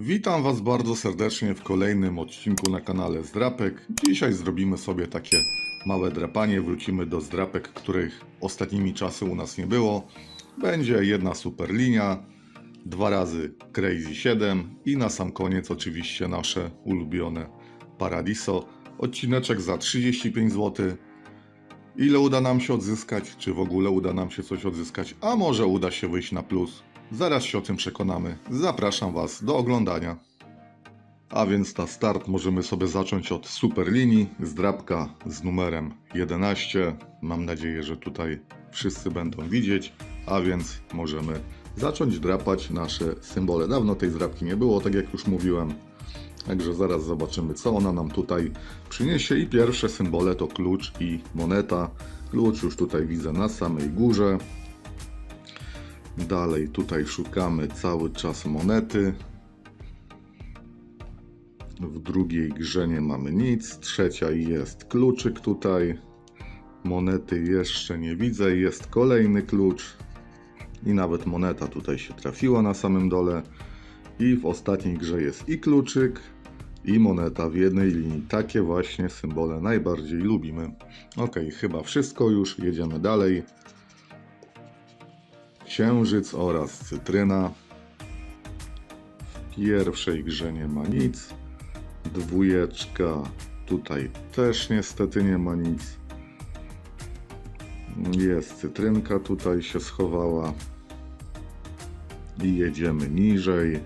Witam Was bardzo serdecznie w kolejnym odcinku na kanale Zdrapek. Dzisiaj zrobimy sobie takie małe drapanie. Wrócimy do zdrapek, których ostatnimi czasy u nas nie było. Będzie jedna super linia, dwa razy Crazy 7 i na sam koniec oczywiście nasze ulubione Paradiso. Odcineczek za 35 zł. Ile uda nam się odzyskać? Czy w ogóle uda nam się coś odzyskać? A może uda się wyjść na plus? Zaraz się o tym przekonamy. Zapraszam Was do oglądania. A więc na start możemy sobie zacząć od super linii, zdrabka z numerem 11. Mam nadzieję, że tutaj wszyscy będą widzieć, a więc możemy zacząć drapać nasze symbole. Dawno tej zdrabki nie było, tak jak już mówiłem. Także zaraz zobaczymy, co ona nam tutaj przyniesie. I pierwsze symbole to klucz i moneta. Klucz już tutaj widzę na samej górze. Dalej tutaj szukamy cały czas monety. W drugiej grze nie mamy nic. Trzecia jest kluczyk tutaj. Monety jeszcze nie widzę. Jest kolejny klucz. I nawet moneta tutaj się trafiła na samym dole. I w ostatniej grze jest i kluczyk, i moneta w jednej linii. Takie właśnie symbole najbardziej lubimy. Ok, chyba wszystko już. Jedziemy dalej. Księżyc oraz cytryna. W pierwszej grze nie ma nic. Dwójeczka tutaj też niestety nie ma nic. Jest cytrynka tutaj się schowała. I jedziemy niżej.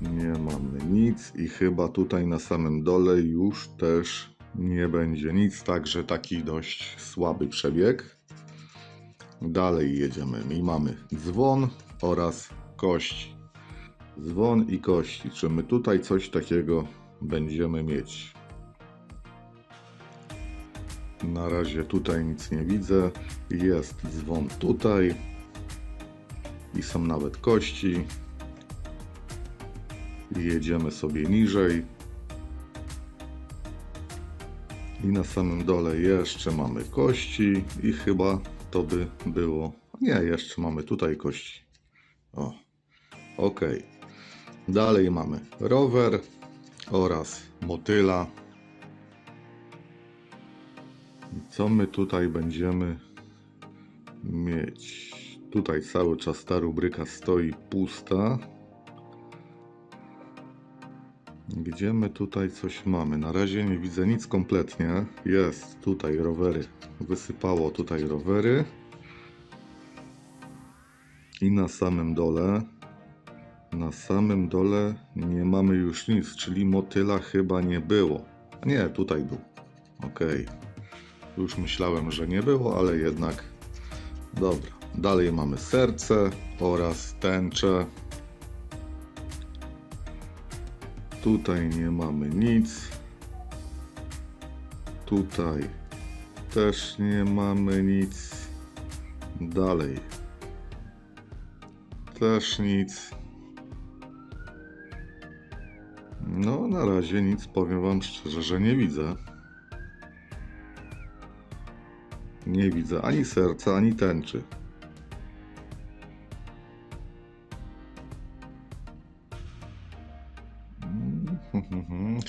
Nie mamy nic i chyba tutaj na samym dole już też nie będzie nic, także taki dość słaby przebieg. Dalej jedziemy i mamy dzwon oraz kości. Dzwon i kości. Czy my tutaj coś takiego będziemy mieć? Na razie tutaj nic nie widzę. Jest dzwon tutaj. I są nawet kości. Jedziemy sobie niżej. I na samym dole jeszcze mamy kości i chyba to by było. Nie, jeszcze mamy tutaj kości. O, ok. Dalej mamy rower oraz motyla. Co my tutaj będziemy mieć? Tutaj cały czas ta rubryka stoi pusta. Gdzie my tutaj coś mamy? Na razie nie widzę nic kompletnie. Jest tutaj rowery. Wysypało tutaj rowery. I na samym dole. Na samym dole nie mamy już nic, czyli motyla chyba nie było. Nie, tutaj był. Ok. Już myślałem, że nie było, ale jednak. Dobra. Dalej mamy serce oraz tęczę. Tutaj nie mamy nic. Tutaj też nie mamy nic. Dalej. Też nic. No, na razie nic, powiem Wam szczerze, że nie widzę. Nie widzę ani serca, ani tęczy.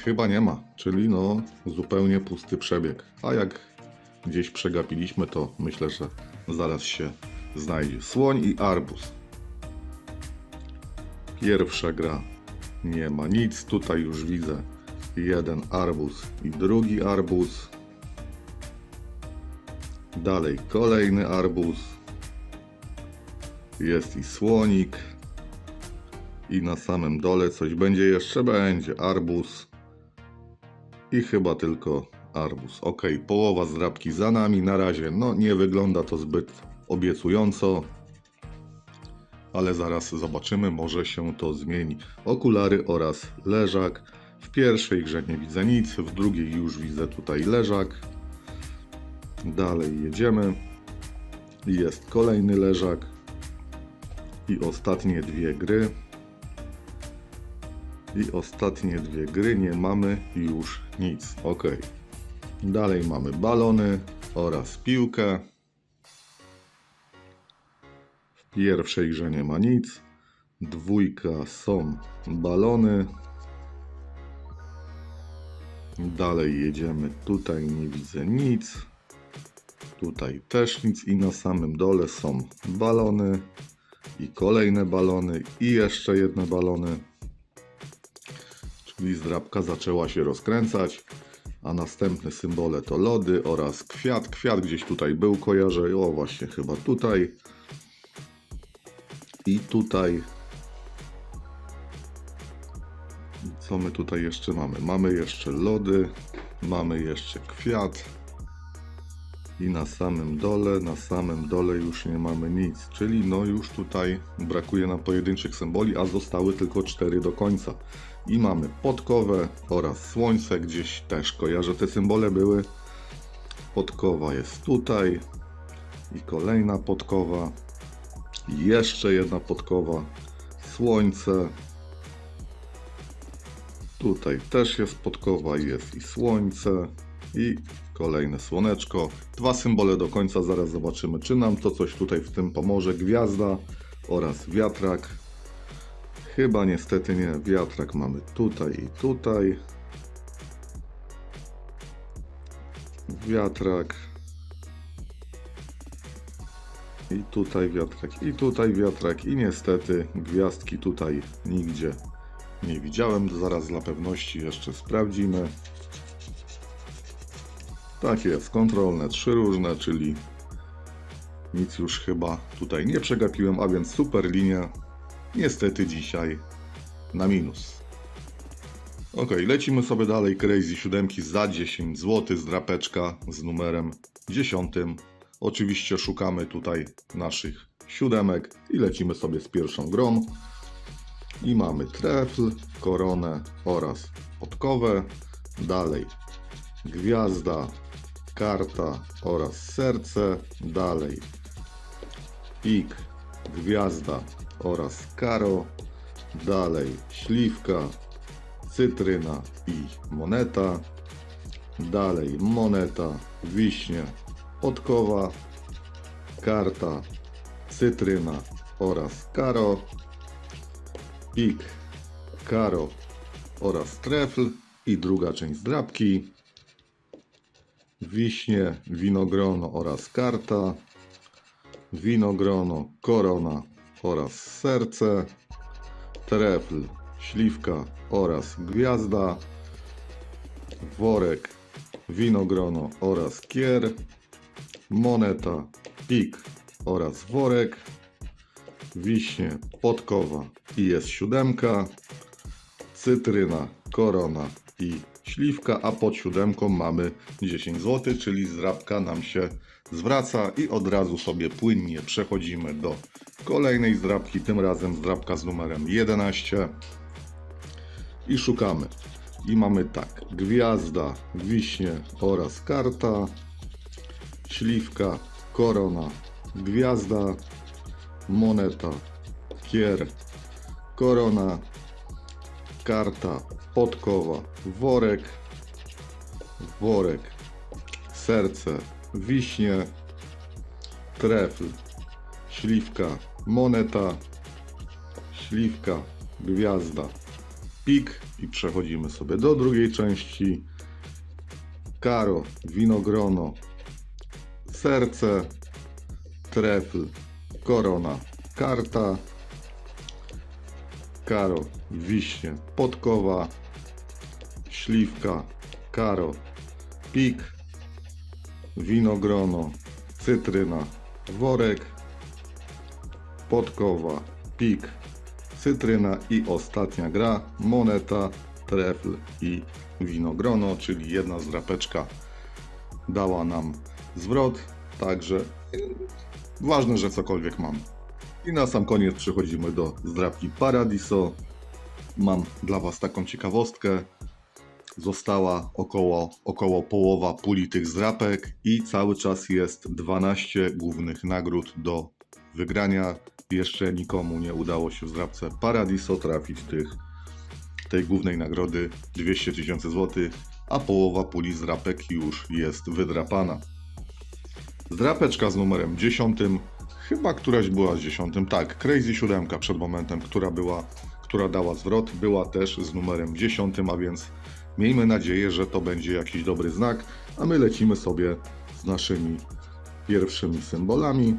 Chyba nie ma, czyli no zupełnie pusty przebieg. A jak gdzieś przegapiliśmy, to myślę, że zaraz się znajdzie. Słoń i arbuz. Pierwsza gra nie ma nic. Tutaj już widzę jeden arbuz i drugi arbuz. Dalej kolejny arbuz. Jest i słonik. I na samym dole coś będzie jeszcze będzie. Arbuz. I chyba tylko arbuz. Ok, połowa zdrabki za nami. Na razie no nie wygląda to zbyt obiecująco. Ale zaraz zobaczymy, może się to zmieni. Okulary oraz leżak. W pierwszej grze nie widzę nic, w drugiej już widzę tutaj leżak. Dalej jedziemy. Jest kolejny leżak. I ostatnie dwie gry. I ostatnie dwie gry nie mamy już nic. Ok. Dalej mamy balony oraz piłkę. W pierwszej grze nie ma nic. Dwójka są balony. Dalej jedziemy. Tutaj nie widzę nic. Tutaj też nic i na samym dole są balony i kolejne balony i jeszcze jedne balony. Czyli zdrabka zaczęła się rozkręcać, a następne symbole to lody oraz kwiat. Kwiat gdzieś tutaj był, kojarzę. O właśnie, chyba tutaj. I tutaj. Co my tutaj jeszcze mamy? Mamy jeszcze lody, mamy jeszcze kwiat. I na samym dole, na samym dole już nie mamy nic, czyli no już tutaj brakuje nam pojedynczych symboli, a zostały tylko cztery do końca. I mamy podkowę oraz słońce, gdzieś też kojarzę te symbole były. Podkowa jest tutaj i kolejna podkowa. Jeszcze jedna podkowa, słońce. Tutaj też jest podkowa, jest i słońce i kolejne słoneczko. Dwa symbole do końca, zaraz zobaczymy, czy nam to coś tutaj w tym pomoże. Gwiazda oraz wiatrak. Chyba niestety nie, wiatrak mamy tutaj i tutaj. Wiatrak. I tutaj wiatrak, i tutaj wiatrak, i niestety gwiazdki tutaj nigdzie nie widziałem. Zaraz dla pewności jeszcze sprawdzimy. Tak jest, kontrolne, trzy różne, czyli nic już chyba tutaj nie przegapiłem, a więc super linia. Niestety dzisiaj na minus. Ok, lecimy sobie dalej. Crazy 7 za 10 zł z drapeczka z numerem 10. Oczywiście szukamy tutaj naszych siódemek i lecimy sobie z pierwszą grą. I mamy trefl, koronę oraz podkowę. Dalej gwiazda, karta oraz serce. Dalej pik, gwiazda oraz karo. Dalej śliwka, cytryna i moneta. Dalej moneta, wiśnie, podkowa, karta, cytryna oraz karo. Pik, karo oraz trefl i druga część zdrabki. Wiśnie, winogrono oraz karta. Winogrono, korona oraz serce. Trefl, śliwka oraz gwiazda. Worek, winogrono oraz kier. Moneta, pik oraz worek. Wiśnie, podkowa i jest siódemka. Cytryna, korona i śliwka, a pod siódemką mamy 10 zł, czyli zdrabka nam się zwraca i od razu sobie płynnie przechodzimy do kolejnej zdrabki, tym razem zdrabka z numerem 11 i szukamy. I mamy tak, gwiazda, wiśnie oraz karta, śliwka, korona, gwiazda, moneta, kier, korona, karta, podkowa, worek, worek, serce, wiśnie, trefl, śliwka, moneta, śliwka, gwiazda, pik i przechodzimy sobie do drugiej części. Karo, winogrono, serce, trefl, korona, karta, karo, wiśnie, podkowa, śliwka, karo, pik, winogrono, cytryna, worek, podkowa, pik, cytryna i ostatnia gra, moneta, trefl i winogrono, czyli jedna zdrapeczka dała nam zwrot, także ważne, że cokolwiek mam. I na sam koniec przechodzimy do zdrapki Paradiso. Mam dla Was taką ciekawostkę. Została około, około połowa puli tych zdrapek i cały czas jest 12 głównych nagród do wygrania. Jeszcze nikomu nie udało się w zdrapce Paradiso trafić tych, tej głównej nagrody 200 tysięcy złotych, a połowa puli zdrapek już jest wydrapana. Zdrapeczka z numerem 10 chyba któraś była z dziesiątym. Tak, Crazy 7 przed momentem, która była, która dała zwrot, była też z numerem 10, a więc miejmy nadzieję, że to będzie jakiś dobry znak, a my lecimy sobie z naszymi pierwszymi symbolami.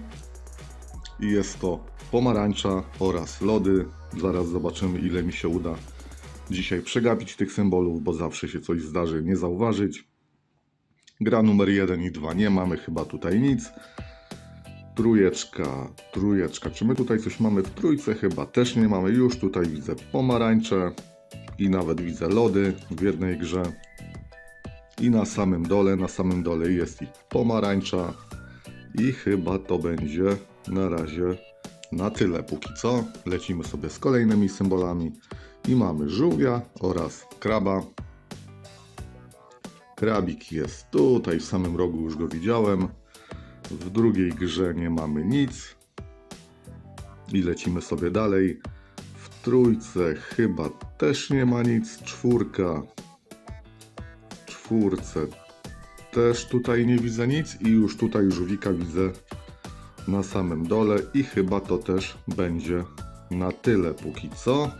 I jest to pomarańcza oraz lody. Zaraz zobaczymy, ile mi się uda dzisiaj przegapić tych symbolów, bo zawsze się coś zdarzy nie zauważyć. Gra numer 1 i 2 nie mamy chyba tutaj nic. Trójeczka, trójeczka. Czy my tutaj coś mamy w trójce? Chyba też nie mamy. Już tutaj widzę pomarańcze i nawet widzę lody w jednej grze. I na samym dole, na samym dole jest i pomarańcza. I chyba to będzie na razie na tyle póki co. Lecimy sobie z kolejnymi symbolami. I mamy żółwia oraz kraba. Krabik jest tutaj w samym rogu, już go widziałem. W drugiej grze nie mamy nic. I lecimy sobie dalej. Trójce chyba też nie ma nic. Czwórka. Czwórce też tutaj nie widzę nic. I już tutaj żółwika widzę na samym dole. I chyba to też będzie na tyle póki co.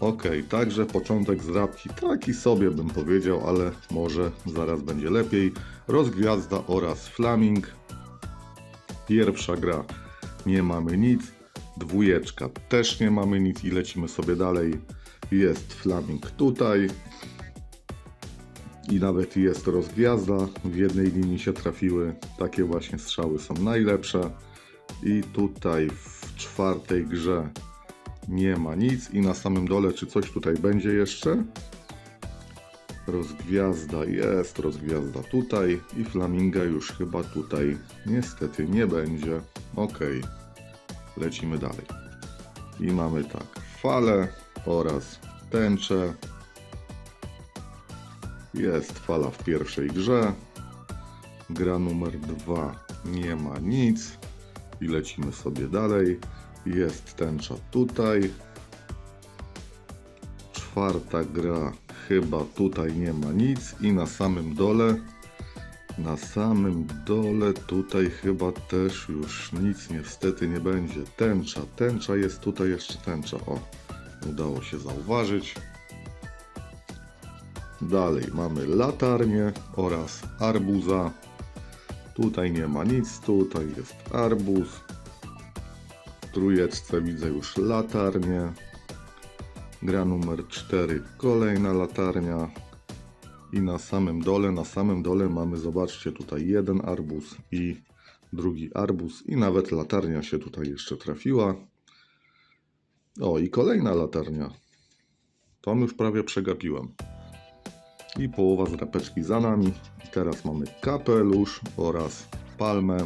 Ok, także początek zdrabki taki sobie bym powiedział, ale może zaraz będzie lepiej. Rozgwiazda oraz flaming. Pierwsza gra nie mamy nic. Dwójeczka też nie mamy nic i lecimy sobie dalej. Jest flaming tutaj. I nawet jest rozgwiazda. W jednej linii się trafiły. Takie właśnie strzały są najlepsze. I tutaj w czwartej grze nie ma nic i na samym dole czy coś tutaj będzie jeszcze? Rozgwiazda jest, rozgwiazda tutaj i flaminga już chyba tutaj niestety nie będzie. Ok, lecimy dalej. I mamy tak, fale oraz tęcze. Jest fala w pierwszej grze. Gra numer dwa nie ma nic. I lecimy sobie dalej. Jest tęcza tutaj. Czwarta gra chyba tutaj nie ma nic i na samym dole na samym dole tutaj chyba też już nic niestety nie będzie. Tęcza, tęcza jest tutaj jeszcze tęcza. O, udało się zauważyć. Dalej mamy latarnię oraz arbuza. Tutaj nie ma nic, tutaj jest arbuz. W trójeczce widzę już latarnię. Gra numer 4, kolejna latarnia. I na samym dole, na samym dole mamy, zobaczcie, tutaj jeden arbuz i drugi arbuz. I nawet latarnia się tutaj jeszcze trafiła. O, i kolejna latarnia. Tą już prawie przegapiłem. I połowa zrapeczki za nami. I teraz mamy kapelusz oraz palmę.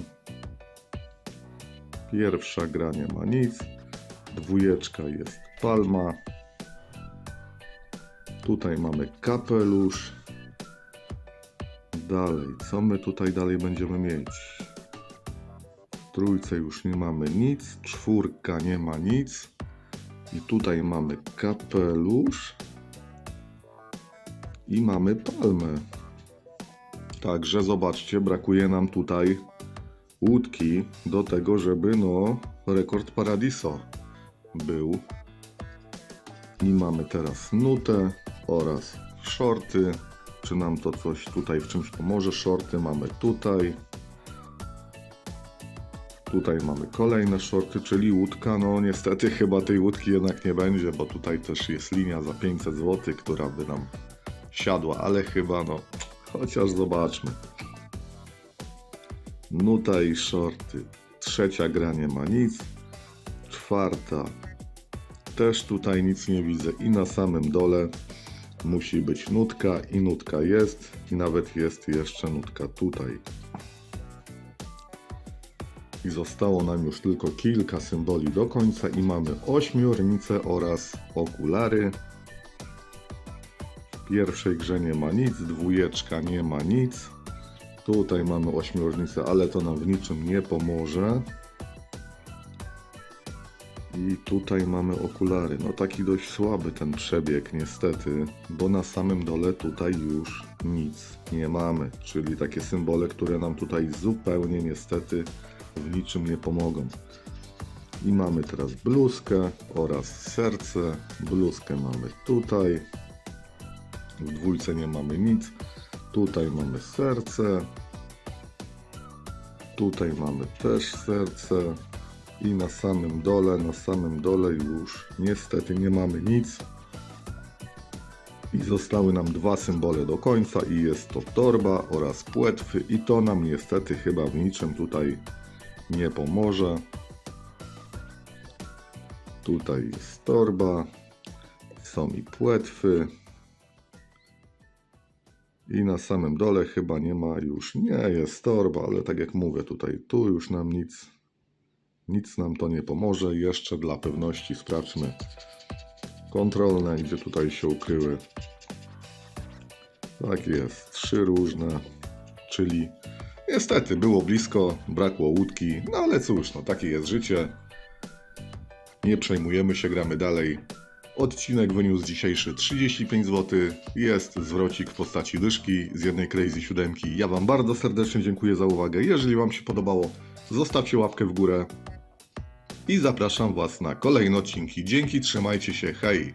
Pierwsza gra nie ma nic. Dwójeczka jest palma. Tutaj mamy kapelusz. Dalej, co my tutaj dalej będziemy mieć? W trójce już nie mamy nic. Czwórka nie ma nic. I tutaj mamy kapelusz. I mamy palmę. Także zobaczcie, brakuje nam tutaj łódki do tego, żeby no rekord Paradiso był. I mamy teraz nutę oraz shorty. Czy nam to coś tutaj w czymś pomoże? Shorty mamy tutaj. Tutaj mamy kolejne shorty, czyli łódka. No niestety chyba tej łódki jednak nie będzie, bo tutaj też jest linia za 500 zł, która by nam siadła, ale chyba no, chociaż zobaczmy. Nuta i shorty. Trzecia gra nie ma nic. Czwarta też tutaj nic nie widzę i na samym dole musi być nutka i nutka jest i nawet jest jeszcze nutka tutaj. I zostało nam już tylko kilka symboli do końca i mamy ośmiornicę oraz okulary. W pierwszej grze nie ma nic, dwójeczka nie ma nic. Tutaj mamy ośmiornicę, ale to nam w niczym nie pomoże. I tutaj mamy okulary. No taki dość słaby ten przebieg niestety, bo na samym dole tutaj już nic nie mamy. Czyli takie symbole, które nam tutaj zupełnie niestety w niczym nie pomogą. I mamy teraz bluzkę oraz serce. Bluzkę mamy tutaj. W dwójce nie mamy nic. Tutaj mamy serce. Tutaj mamy też serce. I na samym dole, na samym dole już niestety nie mamy nic. I zostały nam dwa symbole do końca i jest to torba oraz płetwy i to nam niestety chyba w niczym tutaj nie pomoże. Tutaj jest torba, są i płetwy. I na samym dole chyba nie ma już, nie jest torba, ale tak jak mówię tutaj, tu już nam nic, nic nam to nie pomoże. Jeszcze dla pewności sprawdźmy kontrolne, gdzie tutaj się ukryły. Tak jest, trzy różne, czyli niestety było blisko, brakło łódki, no ale cóż, no takie jest życie. Nie przejmujemy się, gramy dalej. Odcinek wyniósł dzisiejszy 35 zł. Jest zwrocik w postaci dyszki z jednej Crazy siódemki. Ja Wam bardzo serdecznie dziękuję za uwagę. Jeżeli Wam się podobało, zostawcie łapkę w górę. I zapraszam Was na kolejne odcinki. Dzięki, trzymajcie się, hej!